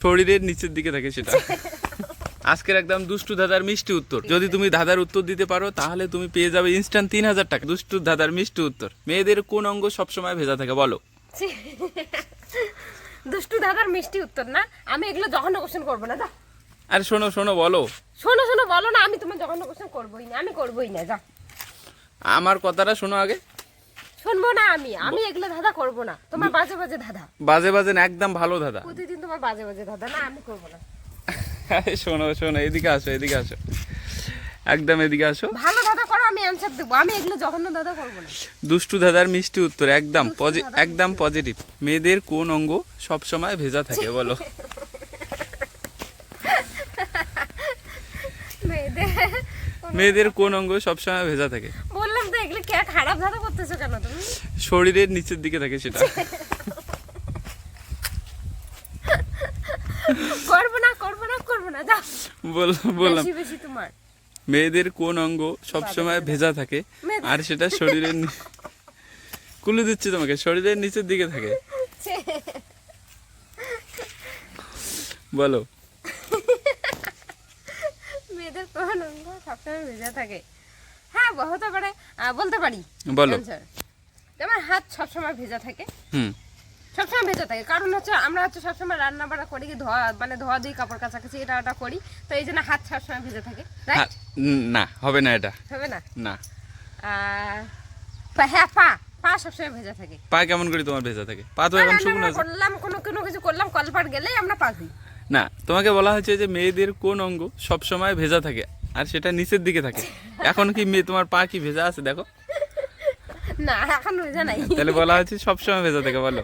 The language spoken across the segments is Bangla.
শরীরের নিচের দিকে থাকে সেটা। আজকের একদম দুষ্টু দাদার মিষ্টি উত্তর। যদি তুমি দাদার উত্তর দিতে পারো তাহলে তুমি পেয়ে যাবে ইনস্ট্যান্ট তিন হাজার টাকা। দুষ্টু দাদার মিষ্টি উত্তর। মেয়েদের কোন অঙ্গ সবসময় ভেজা থাকে বলো। দুষ্টু দাদার মিষ্টি উত্তর না? আমি এগুলো জঘন্য কোশ্চেন করব না যা। আরে শোনো শোনো বলো। শোনো শোনো বলো না আমি তোমার জঘন্য কোশ্চেন করবোই না আমি করবোই না যা। আমার কথাটা শোনো আগে। শুনব না আমি আমি এগুলো দাদা করব না। তোমার বাজে বাজে দাদা বাজে বাজে না একদম ভালো দাদা প্রতিদিন তোমার বাজে বাজে দাদা না আমি করব না। শোনো শোনো এদিকে আসো এদিকে আসো। একদম এদিকে আসো। ভালো দাদা করো আমি অ্যান্সার দেবো। আমি এগুলো জঘন্য দাদা করব না। দুষ্টু দাদার মিষ্টি উত্তর একদম পজি- একদম পজিটিভ মেয়েদের কোন অঙ্গ সবসময় ভেজা থাকে বলো? মেয়েদের মেয়েদের কোন অঙ্গ সবসময় ভেজা থাকে বললাম তো এগুলো কে খারাপ করতেছো কেন তুমি? শরীরের নিচের দিকে থাকে সেটা। করব না করব না করব না যা বললাম। বেশি বেশি তোমার। মেয়েদের কোন অঙ্গ সবসময় ভেজা থাকে আর সেটা শরীরের কুলে দিচ্ছি তোমাকে শরীরের নিচের দিকে থাকে। বলো। মেয়েদের কোন অঙ্গ সবসময় ভেজা থাকে। হতে পারে আহ, বলতে পারি বলো। হাত সবসময় ভেজা থাকে। হুম। সবসময় ভেজা থাকে। কারণ হচ্ছে আমরা হচ্ছে সবসময় রান্না বান্না করি ধোয়া মানে ধোয়া কাপড় কাছাকাছি এটা ওটা করি। তো এই জন্য হাত সবসময় ভেজা থাকে। রাইট হা- উম, না হবে না এটা। হবে না? না। হ্যাঁ পা পা সবসময় ভেজা থাকে। পা কেমন করে তোমার ভেজা থাকে? পা তো এখন শুকনো আছে? করলাম কোনো কোনো কিছু করলাম কলপাট গেলেই আমরা পা ধুই। না তোমাকে বলা হয়েছে যে মেয়েদের কোন অঙ্গ সবসময় ভেজা থাকে আর সেটা নিচের দিকে থাকে। এখন কি মেয়ে তোমার পা কি ভেজা আছে দেখো। না এখন ভেজা নাই। তাহলে বলা হয়েছে সবসময় ভেজা থাকে বলো।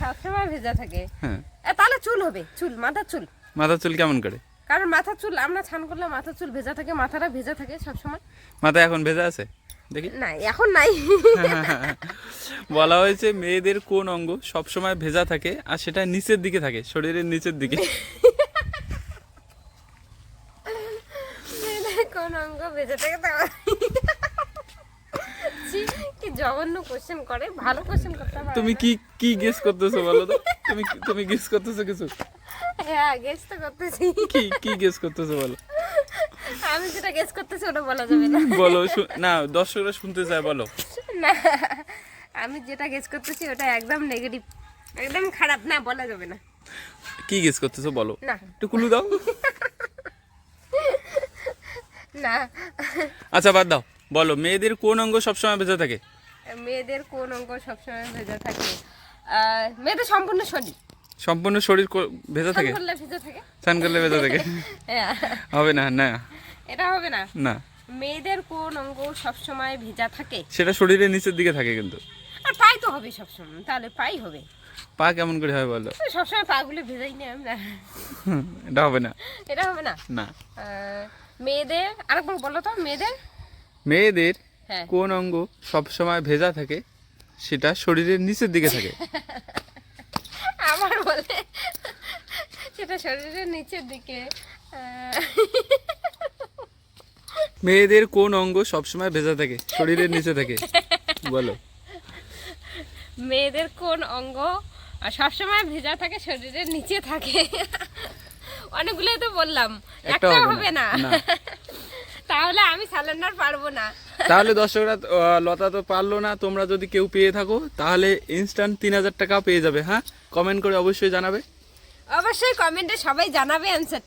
সবসময় ভেজা থাকে। হ্যাঁ। তাহলে চুল হবে চুল মাথার চুল। মাথা চুল কেমন করে? কারণ মাথার চুল আমরা ছান করলে মাথার চুল ভেজা থাকে মাথাটা ভেজা থাকে সবসময়। মাথা এখন ভেজা আছে? দেখি। না এখন নাই। বলা হয়েছে মেয়েদের কোন অঙ্গ সবসময় ভেজা থাকে আর সেটা নিচের দিকে থাকে শরীরের নিচের দিকে কোন অঙ্গ ভেজা থাকে তা কি জঘন্য কোশ্চেন করে ভালো কোশ্চেন করতে পারে তুমি কি কি গেস করতেছো বলো তো? তুমি তুমি গেস করতেছো কিছু? হ্যাঁ গেস তো করতেছি। কি কি গেস করতেছো বলো? আমি যেটা গেস করতেছি ওটা বলা যাবে না। বলো না দর্শকরা শুনতে চায় বলো। না আমি যেটা গেস করতেছি ওটা একদম নেগেটিভ একদম খারাপ না বলা যাবে না। কি গেস করতেছো বলো? না। একটু কুলু দাও। না। আচ্ছা বাদ দাও। বলো মেয়েদের কোন অঙ্গ সবসময় ভেজা থাকে? মেয়েদের কোন অঙ্গ সবসময় ভেজা থাকে? মেয়েদের সম্পূর্ণ শরীর। সম্পূর্ণ শরীর ভেজা থাকে? করলে ভেজা থাকে। স্নান করলে ভেজা থাকে? হ্যাঁ, হবে না না। এটা হবে না? না। মেয়েদের কোন অঙ্গ সবসময় ভেজা থাকে? সেটা শরীরের নিচের দিকে থাকে কিন্তু। আর পাই তো হবে সবসময় তাহলে পাই হবে। পা কেমন করে হয় বলো? সবসময় পাগুলো ভেজাই না। আমরা এটা হবে না। এটা হবে না? না। মেয়েদের আরেকবার বলো তো মেয়েদের? মেয়েদের হ্যাঁ। কোন অঙ্গ সবসময় ভেজা থাকে সেটা শরীরের নিচের দিকে থাকে? আমার বলে সেটা শরীরের নিচের দিকে মেয়েদের কোন অঙ্গ সবসময় ভেজা থাকে শরীরের নিচে থাকে? বলো। মেয়েদের কোন অঙ্গ সবসময় ভেজা থাকে শরীরের নিচে থাকে? অনেকগুলোই তো বললাম। একটা হবে না। তাহলে আমি সালেন্ডার পারব না। তাহলে দর্শকরা লতা তো পারল না তোমরা যদি কেউ পেয়ে থাকো তাহলে ইনস্ট্যান্ট তিন হাজার টাকা পেয়ে যাবে হ্যাঁ? কমেন্ট করে অবশ্যই জানাবে। অবশ্যই কমেন্টে সবাই জানাবে অ্যান্সার